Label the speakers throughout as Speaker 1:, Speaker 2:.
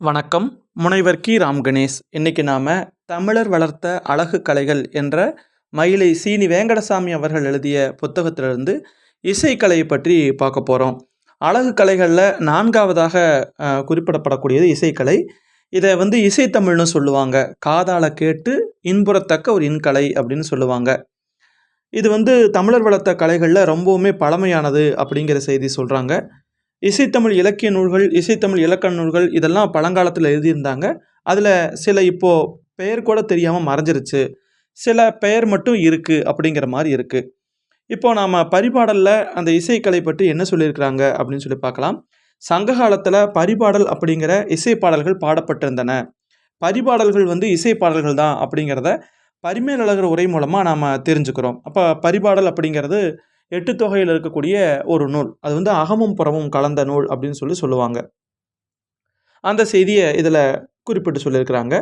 Speaker 1: வணக்கம். முனைவர் கி. ராம் கணேஷ். இன்றைக்கி நாம் தமிழர் வளர்த்த அழகு கலைகள் என்ற மயிலை சீனி வேங்கடசாமி அவர்கள் எழுதிய புத்தகத்திலிருந்து இசைக்கலையை பற்றி பார்க்க போகிறோம் அழகு கலைகளில் நான்காவதாக குறிப்பிடப்படக்கூடியது இசைக்கலை. இதை வந்து இசைத்தமிழ்னு சொல்லுவாங்க. காதால் கேட்டு இன்புறத்தக்க ஒரு இன்கலை அப்படின்னு சொல்லுவாங்க. இது வந்து தமிழர் வளர்த்த கலைகளில் ரொம்பவுமே பழமையானது அப்படிங்கிற செய்தி சொல்கிறாங்க இசைத்தமிழ் இலக்கிய நூல்கள் இசைத்தமிழ் இலக்கண நூல்கள் இதெல்லாம் பழங்காலத்தில் எழுதியிருந்தாங்க. அதில் சில இப்போது பெயர் கூட தெரியாமல் மறைஞ்சிருச்சு. சில பெயர் மட்டும் இருக்குது அப்படிங்கிற மாதிரி இருக்குது இப்போது நாம் பரிபாடலில் அந்த இசைக்கலை பற்றி என்ன சொல்லியிருக்கிறாங்க அப்படின்னு சொல்லி பார்க்கலாம். சங்க காலத்தில் பரிபாடல் அப்படிங்கிற இசை பாடல்கள் பாடப்பட்டிருந்தன. பரிபாடல்கள் வந்து இசை பாடல்கள் தான் அப்படிங்கிறத பரிமேலழகர் உரை மூலமாக நாம் தெரிஞ்சுக்கிறோம். அப்போ பரிபாடல் அப்படிங்கிறது எட்டு தொகையில் இருக்கக்கூடிய ஒரு நூல். அது வந்து அகமும் புறமும் கலந்த நூல் அப்படின்னு சொல்லி சொல்லுவாங்க. அந்த செய்தியை இதில் குறிப்பிட்டு சொல்லியிருக்கிறாங்க.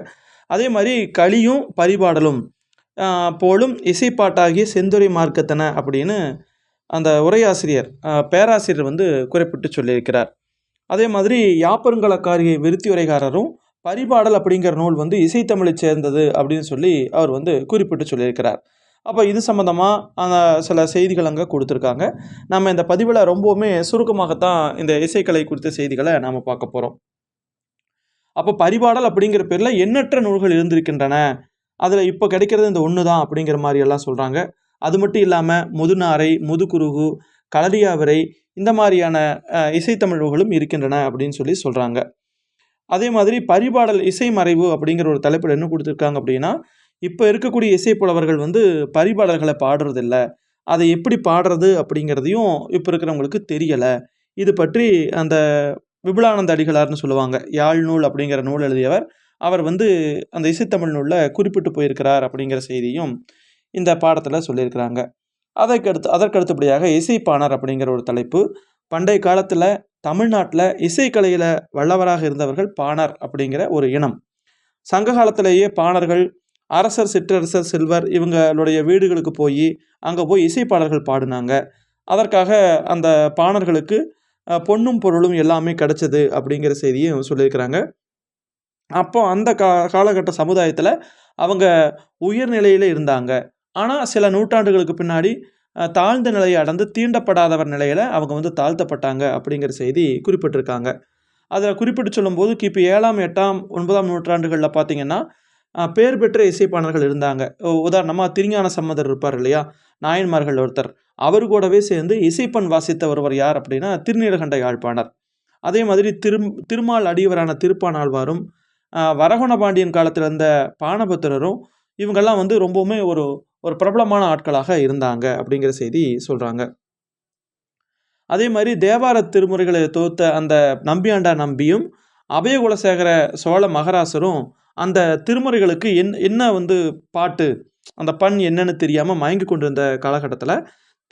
Speaker 1: அதே மாதிரி களியும் பரிபாடலும் போலும் இசைப்பாட்டாகிய செந்துரை மார்க்கத்தன அப்படின்னு அந்த உரையாசிரியர் பேராசிரியர் வந்து குறிப்பிட்டு சொல்லியிருக்கிறார். அதே மாதிரி யாப்பருங்கலக்காரியை விருத்தி உரைகாரரும் பரிபாடல் அப்படிங்கிற நூல் வந்து இசைத்தமிழை சேர்ந்தது அப்படின்னு சொல்லி அவர் வந்து குறிப்பிட்டு சொல்லியிருக்கிறார். அப்போ இது சம்மந்தமாக சில செய்திகள் அங்கே கொடுத்துருக்காங்க. நம்ம இந்த பதிவில் ரொம்பவுமே சுருக்கமாகத்தான் இந்த இசைக்கலை குறித்த செய்திகளை நாம் பார்க்க போகிறோம் அப்போ பரிபாடல் அப்படிங்கிற பேரில் எண்ணற்ற நூல்கள் இருந்திருக்கின்றன. அதில் இப்போ கிடைக்கிறது இந்த ஒன்று தான் அப்படிங்கிற மாதிரி எல்லாம் சொல்கிறாங்க அது மட்டும் இல்லாமல் முதுநாரை முதுகுருகு களரியாவிரை இந்த மாதிரியான அஹ், இசைத்தமிழ் நூல்களும் இருக்கின்றன அப்படின்னு சொல்லி சொல்கிறாங்க அதே மாதிரி பரிபாடல் இசை மறைவு அப்படிங்கிற ஒரு தலைப்பில் என்ன கொடுத்துருக்காங்க அப்படின்னா இப்போ இருக்கக்கூடிய இசைப்புலவர்கள் வந்து பரிபாடல்களை பாடுறதில்ல. அதை எப்படி பாடுறது அப்படிங்கிறதையும் இப்போ இருக்கிறவங்களுக்கு தெரியலை. இது பற்றி அந்த விபுலானந்த அடிகளார்னு சொல்லுவாங்க. யாழ் நூல் அப்படிங்கிற நூல் எழுதியவர். அவர் வந்து அந்த இசைத்தமிழ் நூலில் குறிப்பிட்டு போயிருக்கிறார் அப்படிங்கிற செய்தியும் இந்த பாடத்தில் சொல்லியிருக்கிறாங்க. அதற்கடுத்து அதற்கடுத்தபடியாக அதற்கு அடுத்தபடியாக இசைப்பாணர் அப்படிங்கிற ஒரு தலைப்பு. பண்டைய காலத்தில் தமிழ்நாட்டில் இசைக்கலையில் வல்லவராக இருந்தவர்கள் பாணர் அப்படிங்கிற ஒரு இனம். சங்க காலத்திலேயே பாணர்கள் அரசர் சிற்றரசர் செல்வர் இவங்களுடைய வீடுகளுக்கு போய் அங்கே போய் இசைப்பாடல்கள் பாடினாங்க. அதற்காக அந்த பாணர்களுக்கு பொண்ணும் பொன்னும் பொருளும் எல்லாமே கிடைச்சது அப்படிங்கிற செய்தியும் சொல்லியிருக்கிறாங்க. அப்போ அந்த கா காலகட்ட சமுதாயத்தில் அவங்க உயர்நிலையில் இருந்தாங்க. ஆனால் சில நூற்றாண்டுகளுக்கு பின்னாடி தாழ்ந்த நிலையை அடந்து தீண்டப்படாதவர் நிலையில் அவங்க வந்து தாழ்த்தப்பட்டாங்க அப்படிங்கிற செய்தி குறிப்பிட்டிருக்காங்க. அதில் குறிப்பிட்டு சொல்லும்போது கிபி ஏழாம் எட்டாம் ஒன்பதாம் நூற்றாண்டுகளில் பார்த்தீங்கன்னா பேர் பெற்ற இசைப்பாணர்கள் இருந்தாங்க. உதாரணமாக திருஞான சம்மதர் இருப்பார் இல்லையா? நாயன்மார்கள் ஒருத்தர். அவர் கூடவே சேர்ந்து இசைப்பண் வாசித்த ஒருவர் யார் அப்படின்னா திருநீலகண்ட யாழ்ப்பாணர். அதே மாதிரி திரும் திருமால் அடியவரான திருப்பானாழ்வாரும் வரகுண பாண்டியன் காலத்தில் இருந்த பானபத்திரரும் இவங்கெல்லாம் வந்து ரொம்பவுமே ஒரு ஒரு பிரபலமான ஆட்களாக இருந்தாங்க அப்படிங்கிற செய்தி சொல்கிறாங்க அதே மாதிரி தேவார திருமுறைகளை தொகுத்த அந்த நம்பியாண்டா நம்பியும் அபயகுலசேகர சோழ மகராசரும் அந்த திருமுறைகளுக்கு என் என்ன வந்து பாட்டு அந்த பண் என்னன்னு தெரியாமல் மயங்கி கொண்டிருந்த காலகட்டத்தில்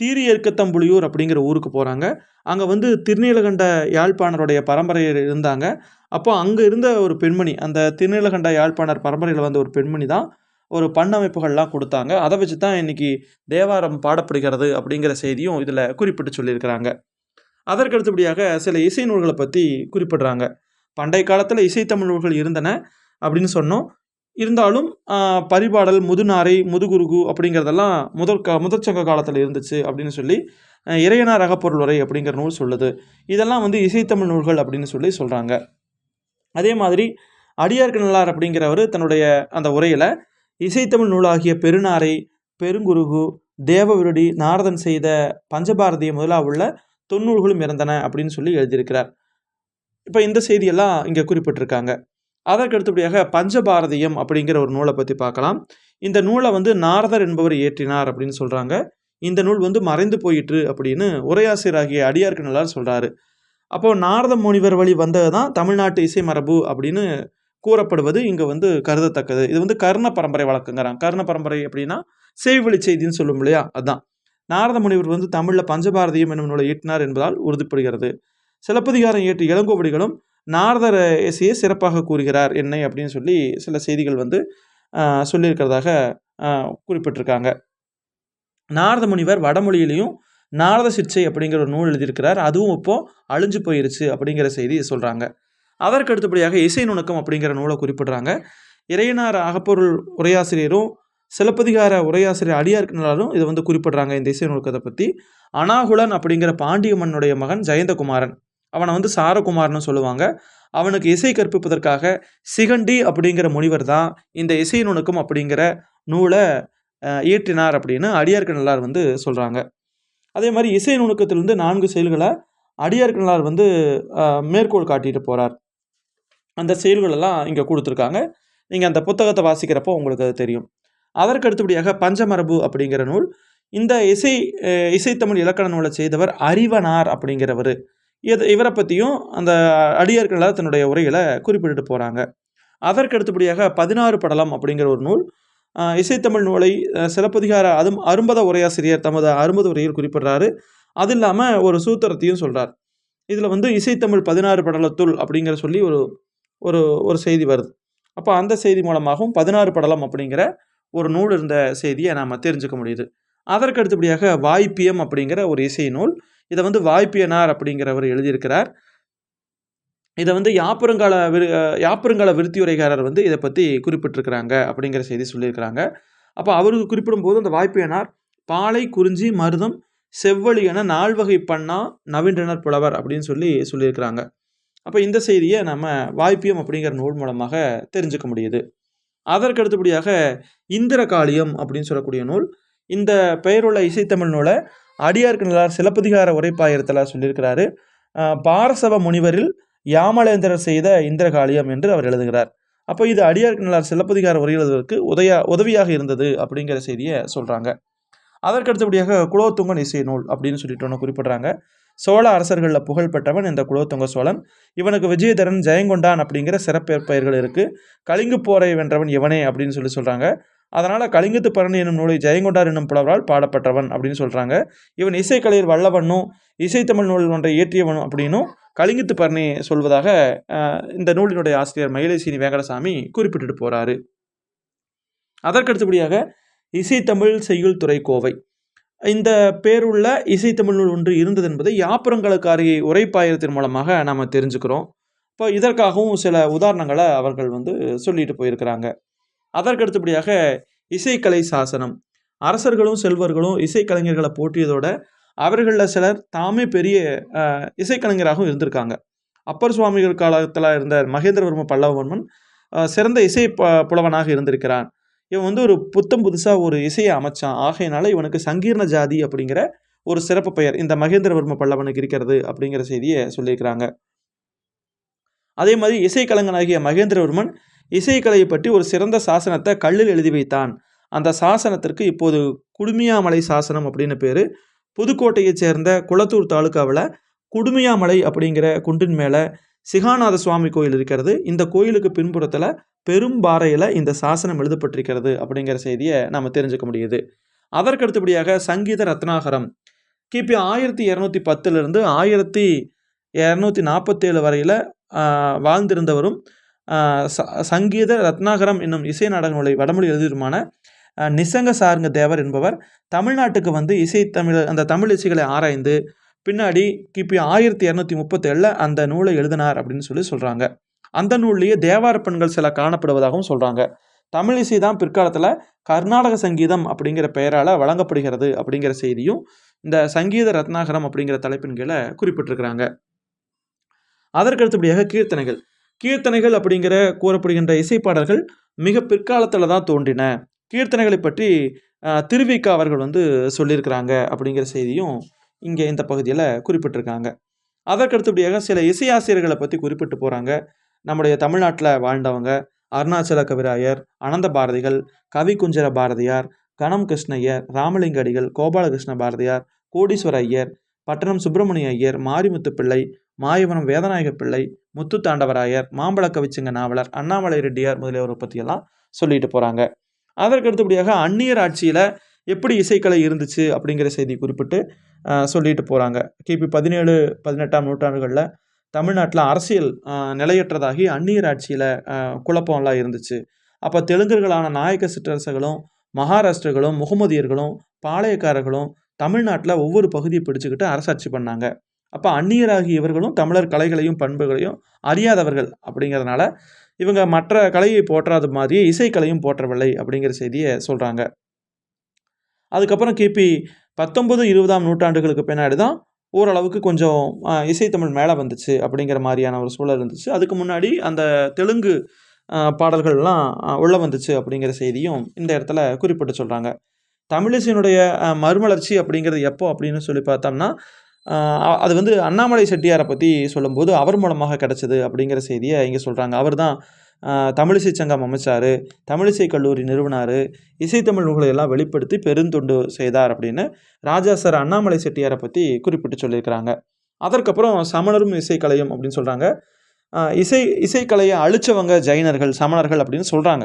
Speaker 1: தீரியர்க்கத்தம்புலியூர் அப்படிங்கிற ஊருக்கு போகிறாங்க அங்கே வந்து திருநீலகண்ட யாழ்ப்பாணருடைய பரம்பரையில் இருந்தாங்க. அப்போ அங்கே இருந்த ஒரு பெண்மணி அந்த திருநீலகண்ட யாழ்ப்பாணர் பரம்பரையில் வந்த ஒரு பெண்மணி தான் ஒரு பண் அமைப்புகள்லாம் கொடுத்தாங்க. அதை வச்சு தான் இன்றைக்கி தேவாரம் பாடப்படுகிறது அப்படிங்கிற செய்தியும் இதில் குறிப்பிட்டு சொல்லியிருக்கிறாங்க. அதற்கு அடுத்தபடியாக சில இசை நூல்களை பற்றி குறிப்பிடுறாங்க. பண்டைய காலத்தில் இசைத்தமிழ் நூல்கள் இருந்தன. அப்படின்னு சொன்னோம். இருந்தாலும் பரிபாடல் முதுநாரை முதுகுருகு அப்படிங்கிறதெல்லாம் முதற் க முதற்சங்க காலத்தில் இருந்துச்சு அப்படின்னு சொல்லி இறையனார் அகப்பொருள் உரை அப்படிங்கிற நூல் சொல்லுது. இதெல்லாம் வந்து இசைத்தமிழ் நூல்கள் அப்படின்னு சொல்லி சொல்கிறாங்க அதே மாதிரி அடியார்க்கு நல்லார் அப்படிங்கிறவர் தன்னுடைய அந்த உரையில் இசைத்தமிழ் நூலாகிய பெருநாரை பெருங்குருகு தேவவிருடி நாரதன் செய்த பஞ்சபாரதிய முதலாக உள்ள தொன்னூல்களும் இறந்தன அப்படின்னு சொல்லி எழுதியிருக்கிறார். இப்போ இந்த செய்தியெல்லாம் இங்கே குறிப்பிட்டிருக்காங்க. அதற்கு அடுத்தபடியாக பஞ்சபாரதியம் அப்படிங்கிற ஒரு நூலை பற்றி பார்க்கலாம். இந்த நூலை வந்து நாரதர் என்பவர் இயற்றினார் அப்படின்னு சொல்கிறாங்க இந்த நூல் வந்து மறைந்து போயிற்று அப்படின்னு உரையாசிரியராகிய அடியார்க்கு நல்லார் சொல்கிறாரு அப்போது நாரத முனிவர் வழி வந்தது தான் தமிழ்நாட்டு இசை மரபு அப்படின்னு கூறப்படுவது இங்கே வந்து கருதத்தக்கது. இது வந்து கர்ண பரம்பரை வழக்குங்கிறாங்க. கர்ண பரம்பரை அப்படின்னா செய்வழி செய்தின்னு சொல்லும் இல்லையா? அதான். நாரத முனிவர் வந்து தமிழில் பஞ்சபாரதியம் என்னும் நூலை ஈட்டினார் என்பதால் உறுதிப்படுகிறது. சிலப்பதிகாரம் இயற்றிய இளங்கோவடிகளும் நாரதர் இசையை சிறப்பாக கூறுகிறார் என்னை அப்படின்னு சொல்லி சில செய்திகள் வந்து சொல்லியிருக்கிறதாக குறிப்பிட்டிருக்காங்க. நாரத முனிவர் வடமொழியிலையும் நாரத சிற்சை அப்படிங்கிற ஒரு நூல் எழுதியிருக்கிறார். அதுவும் இப்போது அழிஞ்சு போயிருச்சு அப்படிங்கிற செய்தி சொல்கிறாங்க அதற்கு அடுத்தபடியாக இசை நுணுக்கம் அப்படிங்கிற நூலை குறிப்பிட்றாங்க. இறையனார் அகப்பொருள் உரையாசிரியரும் சிலப்பதிகார உரையாசிரியர் அடியார்க்கினாலும் இதை வந்து குறிப்பிட்றாங்க இந்த இசை நுணுக்கத்தை பற்றி அனாகுலன் அப்படிங்கிற பாண்டிய மன்னுடைய மகன் ஜெயந்தகுமாரன். அவனை வந்து சாரகுமார்னு சொல்லுவாங்க. அவனுக்கு இசை கற்பிப்பதற்காக சிகண்டி அப்படிங்கிற முனிவர் தான் இந்த இசை நுணுக்கம் அப்படிங்கிற நூலை இயற்றினார் அப்படின்னு அடியார்க்கு நல்லார் வந்து சொல்கிறாங்க அதே மாதிரி இசை நுணுக்கத்திலிருந்து நான்கு செயல்களை அடியார்க்கு நல்லார் வந்து மேற்கோள் காட்டிட்டு போகிறார் அந்த செயல்களெல்லாம் இங்கே கொடுத்துருக்காங்க. நீங்கள் அந்த புத்தகத்தை வாசிக்கிறப்போ உங்களுக்கு அது தெரியும். அதற்கு அடுத்தபடியாக பஞ்சமரபு அப்படிங்கிற நூல். இந்த இசை இசைத்தமிழ் இலக்கண நூலை செய்தவர் அறிவனார் அப்படிங்கிறவர். இது இவரை பற்றியும் அந்த அடியார்களால் தன்னுடைய உரைகளை குறிப்பிட்டு போகிறாங்க அதற்கு அடுத்தபடியாக பதினாறு படலம் அப்படிங்கிற ஒரு நூல் இசைத்தமிழ் நூலை சிலப்பதிகார அதும் அரும்பத உரையாசிரியர் தமது அரும்பத உரையில் குறிப்பிடுறாரு. அது இல்லாமல் ஒரு சூத்திரத்தையும் சொல்கிறார் இதில் வந்து இசைத்தமிழ் பதினாறு படலத்துள் அப்படிங்கிற சொல்லி ஒரு ஒரு ஒரு செய்தி வருது. அப்போ அந்த செய்தி மூலமாகவும் பதினாறு படலம் அப்படிங்கிற ஒரு நூல் இருந்த செய்தியை நாம் தெரிஞ்சுக்க முடியுது. அதற்கு அடுத்தபடியாக வாய்ப்பியம் அப்படிங்கிற ஒரு இசை நூல் இதை வந்து வாய்ப்பியனார் அப்படிங்கிறவர் எழுதியிருக்கிறார். இதை வந்து யாப்பருங்கால விரு யாப்பருங்கால விருத்தி உரைகாரர் வந்து இதை பற்றி குறிப்பிட்டிருக்கிறாங்க அப்படிங்கிற செய்தி சொல்லியிருக்கிறாங்க. அப்போ அவருக்கு குறிப்பிடும்போது அந்த வாய்ப்பியனார் பாலை குறிஞ்சி மருதம் செவ்வழி என நால்வகை பண்ணா நவீன்றனர் புலவர் அப்படின்னு சொல்லி சொல்லியிருக்கிறாங்க. அப்போ இந்த செய்தியை நம்ம வாய்ப்பியம் அப்படிங்கிற நூல் மூலமாக தெரிஞ்சுக்க முடியுது. அதற்கு அடுத்தபடியாக இந்திரகாளியம் அப்படின்னு சொல்லக்கூடிய நூல். இந்த பெயருள்ள இசைத்தமிழ் நூலை அடியார்க்கு நல்லார் சிலப்பதிகார உரைப்பாயிரத்தில் சொல்லியிருக்கிறாரு. பாரசவ முனிவரில் யாமலேந்திரர் செய்த இந்திரகாளியம் என்று அவர் எழுதுகிறார். அப்போ இது அடியார்க்கு நல்லார் சிலப்பதிகார உரை எழுதுவதற்கு உதவியாக இருந்தது அப்படிங்கிற செய்தியை சொல்கிறாங்க அதற்கு அடுத்தபடியாக குலோத்துங்கன் இசை நூல் அப்படின்னு சொல்லிட்டு ஒன்று குறிப்பிடுறாங்க. சோழ அரசர்களில் புகழ் பெற்றவன் இந்த குலோத்துங்க சோழன். இவனுக்கு விஜயதரன் ஜெயங்கொண்டான் அப்படிங்கிற சிறப்பெயர்கள் இருக்குது கலிங்கு போரை வென்றவன் இவனே அப்படின்னு சொல்லி சொல்கிறாங்க அதனால் கலிங்கத்து பரணி என்னும் நூலை ஜெயங்கொண்டார் என்னும் புலவரால் பாடப்பட்டவன் அப்படின்னு சொல்கிறாங்க இவன் இசைக்கலையில் வல்லவனும் இசைத்தமிழ் நூல் ஒன்றை இயற்றியவனும் அப்படின்னும் கலிங்கத்து பரணி சொல்வதாக இந்த நூலினுடைய ஆசிரியர் மயிலைசீனி வேங்கடசாமி குறிப்பிட்டுட்டு போகிறாரு அதற்கடுத்தபடியாக இசைத்தமிழ் செய்யுள் துறை கோவை. இந்த பேருள்ள இசைத்தமிழ் நூல் ஒன்று இருந்தது என்பதை யாப்புறங்களுக்காரி உரைப்பாயிரத்தின் மூலமாக நாம் தெரிஞ்சுக்கிறோம். இப்போ இதற்காகவும் சில உதாரணங்களை அவர்கள் வந்து சொல்லிட்டு போயிருக்கிறாங்க. அதற்கடுத்தபடியாக இசைக்கலை சாசனம். அரசர்களும் செல்வர்களும் இசைக்கலைஞர்களை போற்றியதோட அவர்களில் சிலர் தாமே பெரிய இசைக்கலைஞராகவும் இருந்திருக்காங்க. அப்பர் சுவாமிகள் காலத்தில் இருந்த மகேந்திரவர்ம பல்லவவர்மன் சிறந்த இசை ப- புலவனாக இருந்திருக்கிறான். இவன் வந்து ஒரு புத்தம் புதுசாக ஒரு இசையை அமைச்சான். ஆகையினால இவனுக்கு சங்கீர்ண ஜாதி அப்படிங்கிற ஒரு சிறப்பு பெயர் இந்த மகேந்திரவர்ம பல்லவனுக்கு இருக்கிறது அப்படிங்கிற செய்தியை சொல்லியிருக்கிறாங்க. அதே மாதிரி இசைக்கலைஞனாகிய மகேந்திரவர்மன் இசைக்கலையை பற்றி ஒரு சிறந்த சாசனத்தை கல்லில் எழுதி வைத்தான். அந்த சாசனத்திற்கு இப்போது குடுமியாமலை சாசனம் அப்படின்னு பேர். புதுக்கோட்டையைச் சேர்ந்த குளத்தூர் தாலுக்காவில் குடுமியாமலை அப்படிங்கிற குன்றின் மேலே சிகாநாத சுவாமி கோயில் இருக்கிறது. இந்த கோயிலுக்கு பின்புறத்தில் பெரும்பாறையில் இந்த சாசனம் எழுதப்பட்டிருக்கிறது அப்படிங்கிற செய்தியை நம்ம தெரிஞ்சுக்க முடியுது. அதற்கு அடுத்தபடியாக சங்கீத ரத்னாகரம். கிபி ஆயிரத்தி இரநூத்தி பத்துலேருந்து ஆயிரத்தி இரநூத்தி நாற்பத்தேழு வரையில் வாழ்ந்திருந்தவரும் ச சங்கீத ரத்னாகரம் என்னும் இசை நாடக நூலை வடமொழி எழுதியதுமான நிசங்க சாருங்க தேவர் என்பவர் தமிழ்நாட்டுக்கு வந்து இசை தமிழ் அந்த தமிழ் இசைகளை ஆராய்ந்து பின்னாடி கிபி ஆயிரத்தி இரநூத்தி முப்பத்தேழில் அந்த நூலை எழுதினார் அப்படின்னு சொல்லி சொல்கிறாங்க அந்த நூல்லையே தேவார பெண்கள் சில காணப்படுவதாகவும் சொல்கிறாங்க தமிழ் இசை தான் பிற்காலத்தில் கர்நாடக சங்கீதம் அப்படிங்கிற பெயரால் வழங்கப்படுகிறது அப்படிங்கிற செய்தியும் இந்த சங்கீத ரத்னாகரம் அப்படிங்கிற தலைப்பின் கீழே குறிப்பிட்டிருக்கிறாங்க. அதற்கு அடுத்தபடியாக கீர்த்தனைகள். கீர்த்தனைகள் அப்படிங்கிற கூறப்படுகின்ற இசைப்பாடல்கள் மிக பிற்காலத்தில் தான் தோன்றின. கீர்த்தனைகளை பற்றி திருவிக்கா அவர்கள் வந்து சொல்லியிருக்கிறாங்க அப்படிங்கிற செய்தியும் இங்கே இந்த பகுதியில் குறிப்பிட்டிருக்காங்க. அதற்கடுத்தபடியாக சில இசையாசிரியர்களை பற்றி குறிப்பிட்டு போகிறாங்க நம்முடைய தமிழ்நாட்டில் வாழ்ந்தவங்க அருணாச்சல கவிராயர் அனந்த பாரதிகள் கவி குஞ்சர பாரதியார் கணம் கிருஷ்ணய்யர் ராமலிங்க அடிகள் கோபாலகிருஷ்ண பாரதியார் கோடீஸ்வர ஐயர் பட்டணம் சுப்பிரமணிய ஐயர் மாரிமுத்து பிள்ளை மாயவனம் வேதநாயக பிள்ளை முத்து தாண்டவராயர் மாம்பழ கவிச்சங்க நாவலர் அண்ணாமலை ரெட்டியார் முதலியவரை பற்றியெல்லாம் சொல்லிட்டு போகிறாங்க அதற்கு அடுத்தபடியாக அந்நியர் ஆட்சியில் எப்படி இசைக்கலை இருந்துச்சு அப்படிங்கிற செய்தி குறிப்பிட்டு சொல்லிட்டு போகிறாங்க கிபி பதினேழு பதினெட்டாம் நூற்றாண்டுகளில் தமிழ்நாட்டில் அரசியல் நிலையற்றதாகி அந்நியர் ஆட்சியில் குழப்பம்லாம் இருந்துச்சு. அப்போ தெலுங்கர்களான நாயக்க சிற்றரசுகளும் மகாராஷ்டிரர்களும் முகமதியர்களும் பாளையக்காரர்களும் தமிழ்நாட்டில் ஒவ்வொரு பகுதியை பிடிச்சிக்கிட்டு அரசாட்சி பண்ணாங்க. அப்போ அந்நியராகிய இவர்களும் தமிழர் கலைகளையும் பண்புகளையும் அறியாதவர்கள் அப்படிங்கிறதுனால இவங்க மற்ற கலையை போற்றாத மாதிரியே இசைக்கலையும் போற்றவில்லை அப்படிங்கிற செய்தியை சொல்கிறாங்க அதுக்கப்புறம் கிபி பத்தொன்பது இருபதாம் நூற்றாண்டுகளுக்கு பின்னாடி தான் ஓரளவுக்கு கொஞ்சம் இசைத்தமிழ் மேலே வந்துச்சு அப்படிங்கிற மாதிரியான ஒரு சூழல் இருந்துச்சு. அதுக்கு முன்னாடி அந்த தெலுங்கு பாடல்கள்லாம் உள்ளே வந்துச்சு அப்படிங்கிற செய்தியும் இந்த இடத்துல குறிப்பிட்டு சொல்கிறாங்க தமிழிசையினுடைய மறுமலர்ச்சி அப்படிங்கிறது எப்போ அப்படின்னு சொல்லி பார்த்தோம்னா அது வந்து அண்ணாமலை செட்டியாரை பற்றி சொல்லும்போது அவர் மூலமாக கிடைச்சது அப்படிங்கிற செய்தியை இங்கே சொல்கிறாங்க அவர் தான் தமிழிசை சங்கம் அமைச்சார் தமிழிசை கல்லூரி நிறுவனார் இசைத்தமிழ் நூல்களை எல்லாம் வெளிப்படுத்தி பெருந்தொண்டு செய்தார் அப்படின்னு ராஜா சார் அண்ணாமலை செட்டியாரை பற்றி குறிப்பிட்டு சொல்லியிருக்கிறாங்க. அதற்கப்புறம் சமணரும் இசைக்கலையும் அப்படின்னு சொல்கிறாங்க இசை இசைக்கலையை அழிச்சவங்க ஜைனர்கள் சமணர்கள் அப்படின்னு சொல்கிறாங்க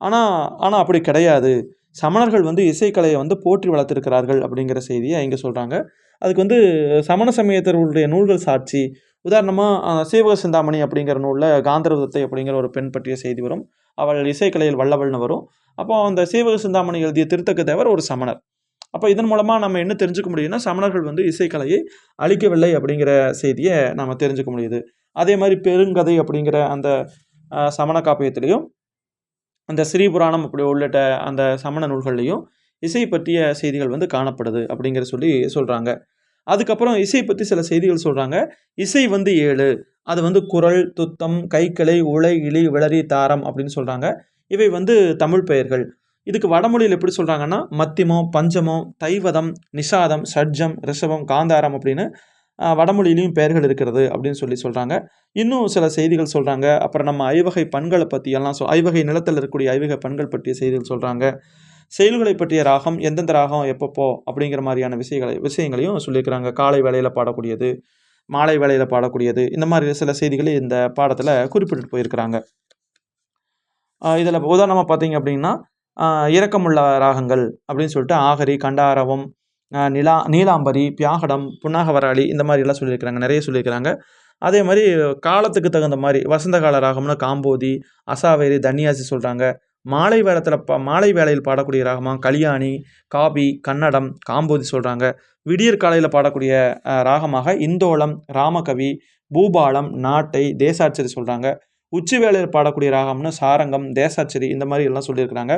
Speaker 1: ஆனால் ஆனால் அப்படி கிடையாது. சமணர்கள் வந்து இசைக்கலையை வந்து போற்றி வளர்த்திருக்கிறார்கள் அப்படிங்கிற செய்தியை இங்கே சொல்கிறாங்க அதுக்கு வந்து சமண சமயத்தர்களுடைய நூல்கள் சாட்சி உதாரணமாக சீவக சிந்தாமணி அப்படிங்கிற நூலில் காந்தரவதத்தை அப்படிங்கிற ஒரு பெண் பற்றிய செய்தி வரும். அவள் இசைக்கலையில் வல்லவள்னு வரும். அப்போ அந்த சீவக சிந்தாமணி எழுதிய திருத்தக்க தேவர் ஒரு சமணர். அப்போ இதன் மூலமாக நம்ம என்ன தெரிஞ்சுக்க முடியும்னா சமணர்கள் வந்து இசைக்கலையை அழிக்கவில்லை அப்படிங்கிற செய்தியை நம்ம தெரிஞ்சுக்க முடியுது. அதே மாதிரி பெருங்கதை அப்படிங்கிற அந்த சமண காப்பியத்திலையும் அந்த ஸ்ரீபுராணம் அப்படி உள்ளிட்ட அந்த சமண நூல்கள்லையும் இசை பற்றிய செய்திகள் வந்து காணப்படுது அப்படிங்கிற சொல்லி சொல்கிறாங்க அதுக்கப்புறம் இசை பற்றி சில செய்திகள் சொல்கிறாங்க இசை வந்து ஏழு அது வந்து குரல் துத்தம் கைக்கிளை உலை இழி விளரி தாரம் அப்படின்னு சொல்கிறாங்க இவை வந்து தமிழ் பெயர்கள். இதுக்கு வடமொழியில் எப்படி சொல்கிறாங்கன்னா மத்திமம் பஞ்சமம் தைவதம் நிஷாதம் ஷட்ஜம் ரிஷபம் காந்தாரம் அப்படின்னு வடமொழியிலையும் பெயர்கள் இருக்கிறது அப்படின்னு சொல்லி சொல்கிறாங்க இன்னும் சில செய்திகள் சொல்கிறாங்க அப்புறம் நம்ம ஐவகை பண்களை பற்றி எல்லாம் சொல் ஐவகை நிலத்தில் இருக்கக்கூடிய ஐவகை பண்கள் பற்றிய செய்திகள் சொல்கிறாங்க செயல்களை பற்றிய ராகம் எந்தெந்த ராகம் எப்பப்போ அப்படிங்கிற மாதிரியான விஷயங்களை விஷயங்களையும் சொல்லியிருக்கிறாங்க. காலை வேலையில் பாடக்கூடியது மாலை வேலையில் பாடக்கூடியது இந்த மாதிரி சில செய்திகளை இந்த பாடத்தில் குறிப்பிட்டு போயிருக்கிறாங்க. இதில் உதாரணமாக பார்த்தீங்க அப்படின்னா இறக்கமுள்ள இரக்கமுள்ள ராகங்கள் அப்படின்னு சொல்லிட்டு ஆகரி கண்டாரவம் நிலா நீலாம்பரி பியாகடம் புன்னாகவராளி இந்த மாதிரி எல்லாம் சொல்லியிருக்கிறாங்க. நிறைய சொல்லியிருக்கிறாங்க. அதே மாதிரி காலத்துக்கு தகுந்த மாதிரி வசந்த கால ராகம்னா காம்போதி அசாவேரி தன்னியாசி சொல்கிறாங்க மாலை வேளத்தில் பா மாலை வேளையில் பாடக்கூடிய ராகமாக கல்யாணி காபி கன்னடம் காம்போதி சொல்கிறாங்க விடியற் காலையில் பாடக்கூடிய ராகமாக இந்தோளம் ராமகவி பூபாலம் நாட்டை தேசாட்சரி சொல்கிறாங்க உச்சி வேளையில் பாடக்கூடிய ராகம்னு சாரங்கம் தேசாட்சரி இந்த மாதிரி எல்லாம் சொல்லியிருக்கிறாங்க.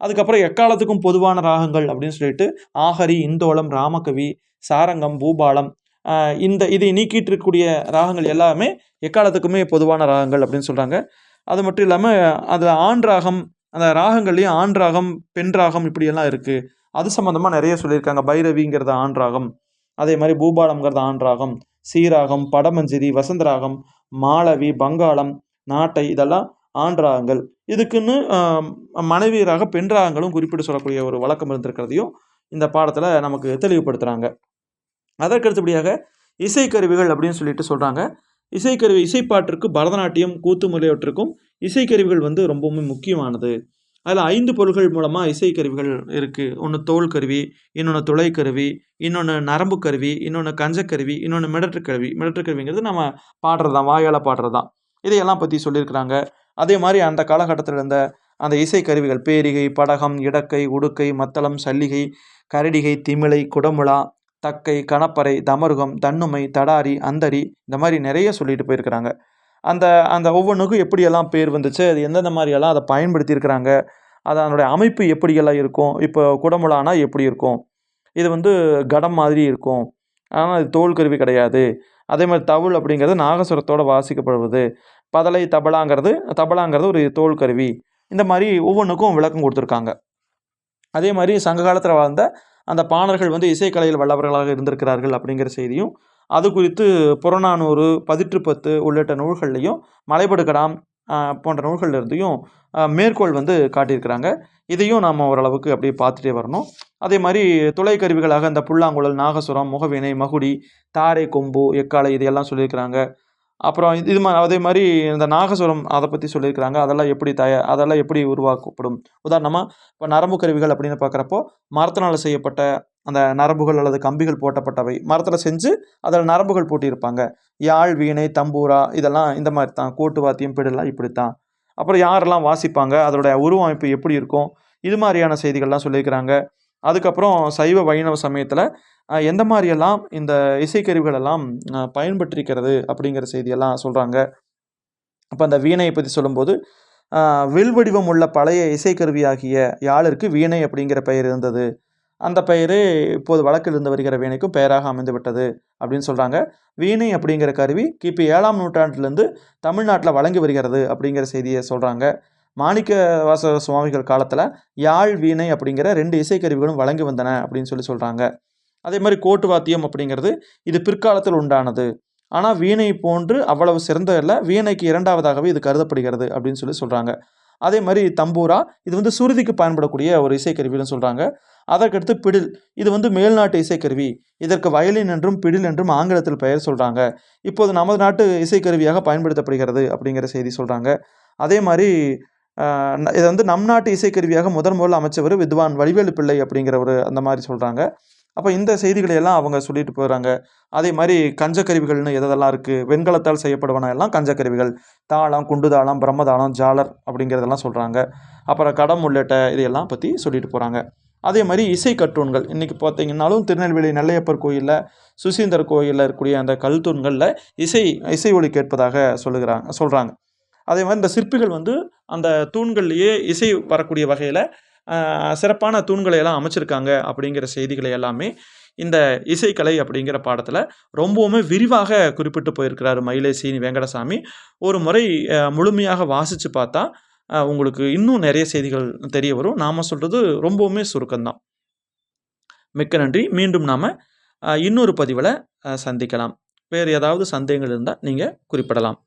Speaker 1: அதுக்கப்புறம் எக்காலத்துக்கும் பொதுவான ராகங்கள் அப்படின்னு சொல்லிட்டு ஆஹரி இந்தோளம் ராமகவி சாரங்கம் பூபாலம் இந்த இதை நீக்கிட்டு இருக்கக்கூடிய ராகங்கள் எல்லாமே எக்காலத்துக்குமே பொதுவான ராகங்கள் அப்படின்னு சொல்கிறாங்க அது மட்டும் இல்லாமல் அதில் ஆண் ராகம் அந்த ராகங்கள்லேயும் ஆண் ராகம் பெண் ராகம் இப்படியெல்லாம் இருக்குது அது சம்மந்தமாக நிறைய சொல்லியிருக்காங்க. பைரவிங்கிறது ஆண் ராகம் அதே மாதிரி பூபாலம்ங்கிறது ஆண் ராகம் சீராகம் படமஞ்சிரி வசந்தராகம் மாளவி பங்காளம் நாட்டை இதெல்லாம் ஆண் ராகங்கள். இதுக்குன்னு மனைவியராக பெண்ராகங்களும் பெண் ராகங்களும் குறிப்பிட்டு சொல்லக்கூடிய ஒரு வழக்கம் இருந்திருக்கிறதையும் இந்த பாடத்தில் நமக்கு தெளிவுபடுத்துகிறாங்க அதற்கு அடுத்தபடியாக இசைக்கருவிகள் அப்படின்னு சொல்லிட்டு சொல்கிறாங்க இசைக்கருவி இசைப்பாட்டிற்கு பரதநாட்டியம் கூத்து முதலியவற்றுக்கும் இசைக்கருவிகள் வந்து ரொம்பவுமே முக்கியமானது. அதில் ஐந்து பொருள்கள் மூலமாக இசைக்கருவிகள் இருக்குது ஒன்று தோல் கருவி இன்னொன்று துளைக்கருவி இன்னொன்று நரம்பு கருவி இன்னொன்று கஞ்சக்கருவி இன்னொன்று மிடற்றுக்கருவி. மிடற்றுக்கருவிங்கிறது நம்ம பாடுறது தான் வாயால் பாடுறது தான் இதையெல்லாம் பற்றி சொல்லியிருக்கிறாங்க. அதே மாதிரி அந்த காலகட்டத்தில் இருந்த அந்த இசைக்கருவிகள் பேரிகை படகம் இடக்கை உடுக்கை மத்தளம் சல்லிகை கரடிகை திமிலை குடமுழா தக்கை கணப்பறை தமருகம் தன்னுமை தடாரி அந்தரி இந்த மாதிரி நிறைய சொல்லிட்டு போயிருக்கிறாங்க. அந்த அந்த ஒவ்வொன்றுக்கும் எப்படியெல்லாம் பேர் வந்துச்சு அது எந்தெந்த மாதிரியெல்லாம் அதை பயன்படுத்தியிருக்கிறாங்க அது அதனுடைய அமைப்பு எப்படியெல்லாம் இருக்கும் இப்போ குடமுழானா எப்படி இருக்கும் இது வந்து கடம் மாதிரி இருக்கும் ஆனால் இது தோல் கருவி கிடையாது அதே மாதிரி தவுள் அப்படிங்கிறது நாகசுரத்தோட வாசிக்கப்படுவது பதலை தபலாங்கிறது தபலாங்கிறது ஒரு தோல் கருவி. இந்த மாதிரி ஒவ்வொன்றுக்கும் விளக்கம் கொடுத்துருக்காங்க. அதே மாதிரி சங்க காலத்தில் வாழ்ந்த அந்த பாணர்கள் வந்து இசைக்கலையில் வல்லவர்களாக இருந்திருக்கிறார்கள் அப்படிங்கிற செய்தியும் அது குறித்து புறநானூறு பதிற்றுப்பத்து உள்ளிட்ட நூல்கள்லையும் மலைபடுகடாம் போன்ற நூல்கள் இருந்தையும் மேற்கோள் வந்து காட்டியிருக்கிறாங்க. இதையும் நாம் ஓரளவுக்கு அப்படியே பார்த்துட்டே வரணும். அதே மாதிரி துளைக்கருவிகளாக இந்த புல்லாங்குழல் நாகசுரம் முகவினை மகுடி தாரை கொம்பு எக்காளை இதையெல்லாம் சொல்லியிருக்கிறாங்க. அப்புறம் இது மா அதே மாதிரி இந்த நாகஸ்வரம் அதை பற்றி சொல்லியிருக்கிறாங்க. அதெல்லாம் எப்படி தயா அதெல்லாம் எப்படி உருவாக்கப்படும்? உதாரணமாக இப்போ நரம்பு கருவிகள் அப்படின்னு பார்க்குறப்போ மரத்தினால் செய்யப்பட்ட அந்த நரம்புகள் அல்லது கம்பிகள் போட்டப்பட்டவை. மரத்தில் செஞ்சு அதில் நரம்புகள் போட்டியிருப்பாங்க யாழ் வீணை தம்பூரா இதெல்லாம் இந்த மாதிரி தான். கோட்டு வாத்தியம் பிடலாம் இப்படித்தான். அப்புறம் யாரெல்லாம் வாசிப்பாங்க? அதோடைய உருவமைப்பு எப்படி இருக்கும்? இது மாதிரியான செய்திகள்லாம் சொல்லியிருக்கிறாங்க. அதுக்கப்புறம் சைவ வைணவ சமயத்தில் எந்த மாதிரியெல்லாம் இந்த இசைக்கருவிகளெல்லாம் பயன்பட்டிருக்கிறது அப்படிங்கிற செய்தியெல்லாம் சொல்கிறாங்க அப்போ அந்த வீணையை பற்றி சொல்லும்போது வில் வடிவம் உள்ள பழைய இசைக்கருவியாகிய யாழிற்கு வீணை அப்படிங்கிற பெயர் இருந்தது. அந்த பெயரே இப்போது வழக்கில் இருந்து வருகிற வீணைக்கும் பெயராக அமைந்து விட்டது அப்படின்னு சொல்கிறாங்க வீணை அப்படிங்கிற கருவி கிபி ஏழாம் நூற்றாண்டிலிருந்து தமிழ்நாட்டில் வழங்கி வருகிறது அப்படிங்கிற செய்தியை சொல்கிறாங்க மாணிக்க வாச சுவாமிகள் காலத்தில் யாழ் வீணை அப்படிங்கிற ரெண்டு இசைக்கருவிகளும் வழங்கி வந்தன அப்படின்னு சொல்லி சொல்கிறாங்க அதே மாதிரி கோட்டு வாத்தியம் அப்படிங்கிறது இது பிற்காலத்தில் உண்டானது. ஆனால் வீணை போன்று அவ்வளவு சிறந்த இல்லை வீணைக்கு இரண்டாவதாகவே இது கருதப்படுகிறது அப்படின்னு சொல்லி சொல்கிறாங்க அதே மாதிரி தம்பூரா இது வந்து சுருதிக்கு பயன்படக்கூடிய ஒரு இசைக்கருவின்னு சொல்கிறாங்க அதற்கடுத்து பிடில் இது வந்து மேல்நாட்டு இசைக்கருவி. இதற்கு வயலின் என்றும் பிடில் என்றும் ஆங்கிலத்தில் பெயர் சொல்கிறாங்க இப்போது நமது நாட்டு இசைக்கருவியாக பயன்படுத்தப்படுகிறது அப்படிங்கிற செய்தி சொல்கிறாங்க அதே மாதிரி இதை வந்து நம் நாட்டு இசைக்கருவியாக முதன் முதல் அமைச்சவர் வித்வான் வடிவேலு பிள்ளை அப்படிங்கிற ஒரு அந்த மாதிரி சொல்கிறாங்க அப்போ இந்த செய்திகளை எல்லாம் அவங்க சொல்லிட்டு போகிறாங்க அதே மாதிரி கஞ்சக்கருவிகள்னு எதெல்லாம் இருக்குது வெண்கலத்தால் செய்யப்படுவன எல்லாம் கஞ்சக்கருவிகள். தாளம் குண்டு தாளம் பிரம்மதாளம் ஜாலர் அப்படிங்கிறதெல்லாம் சொல்கிறாங்க அப்புறம் கடம் உள்ளிட்ட இதையெல்லாம் பற்றி சொல்லிட்டு போகிறாங்க அதே மாதிரி இசை கட்டூன்கள் இன்றைக்கி பார்த்தீங்கன்னாலும் திருநெல்வேலி நெல்லையப்பர் கோயிலில் சுசீந்தர் கோயிலில் இருக்கக்கூடிய அந்த கல் தூண்களில் இசை இசை ஒளி கேட்பதாக சொல்லுகிறாங்க சொல்கிறாங்க அதே மாதிரி இந்த சிற்பிகள் வந்து அந்த தூண்கள்லேயே இசை வரக்கூடிய வகையில் சிறப்பான தூண்களை எல்லாம் அமைச்சிருக்காங்க அப்படிங்கிற செய்திகளை எல்லாமே இந்த இசைக்கலை அப்படிங்கிற பாடத்தில் ரொம்பவுமே விரிவாக குறிப்பிட்டு போயிருக்கிறாரு மயிலை சீனி வெங்கடசாமி. ஒரு முறை முழுமையாக வாசித்து பார்த்தா உங்களுக்கு இன்னும் நிறைய செய்திகள் தெரிய வரும். நாம் சொல்கிறது ரொம்பவுமே சுருக்கம்தான். மிக்க நன்றி. மீண்டும் நாம் இன்னொரு பதிவில் சந்திக்கலாம். வேறு ஏதாவது சந்தேகங்கள் இருந்தால் நீங்கள் குறிப்பிடலாம்.